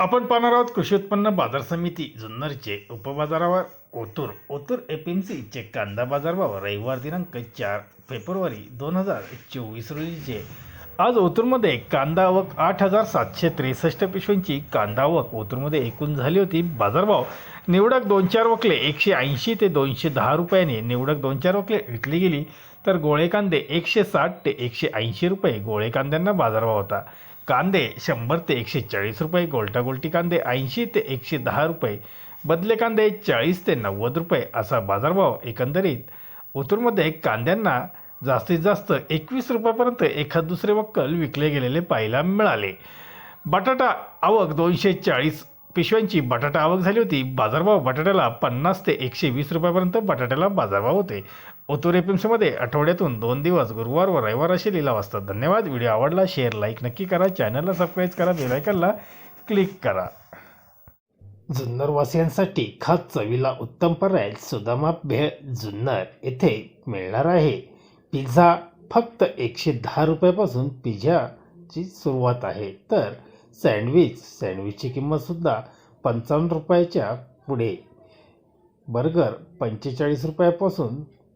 आपण पाहणार आहोत कृषी उत्पन्न बाजार समिती जुन्नरचे उपबाजारावर ओतूर. ओतूर एपीएमसीचे कांदा बाजारभाव रविवार दिनांक चार फेब्रुवारी दोन हजार चोवीस रोजीचे. आज ओतूरमध्ये कांदा आवक आठ हजार सातशे त्रेसष्ट पिशव्यांची कांदा आवक ओतूरमध्ये एकूण झाली होती. बाजारभाव निवडक दोन चार वकले एकशे ऐंशी ते दोनशे दहा रुपयाने निवडक दोन चार वकले विकली गेली. तर गोळे कांदे एकशे साठ ते एकशे ऐंशी रुपये गोळे कांद्यांना बाजारभाव होता. कांदे शंभर ते एकशे चाळीस रुपये गोलटा गोलटी कांदे ऐंशी ते एकशे दहा रुपये बदले कांदे चाळीस ते नव्वद रुपये असा बाजारभाव एकंदरीत. ओतूरमध्ये कांद्यांना जास्तीत जास्त एकवीस रुपयापर्यंत एखाद दुसरे वक्कल विकले गेलेले पाहायला मिळाले. बटाटा आवक दोनशे चाळीस पिशव्यांची बटाटा आवक झाली होती. बाजारभाव बटाट्याला पन्नास ते एकशे वीस रुपयापर्यंत बटाट्याला बाजारभाव होते. ओतूर एपीएमसीमध्ये आठवड्यातून दोन दिवस गुरुवार व रविवार असे लिलाव असतात धन्यवाद. व्हिडिओ आवडला शेअर लाईक नक्की करा. चॅनलला सबस्क्राईब करा बेलायकनला क्लिक करा. जुन्नरवासियांसाठी खास चवीला उत्तम पर्याय सुदामा भेळ जुन्नर येथे मिळणार आहे. पिझ्झा फक्त एकशे दहा रुपयापासून पिझ्झाची सुरुवात आहे. तर सँडविच सँडविचची किंमतसुद्धा पंचावन्न रुपयाच्या पुढे. बर्गर पंचेचाळीस रुपयापासून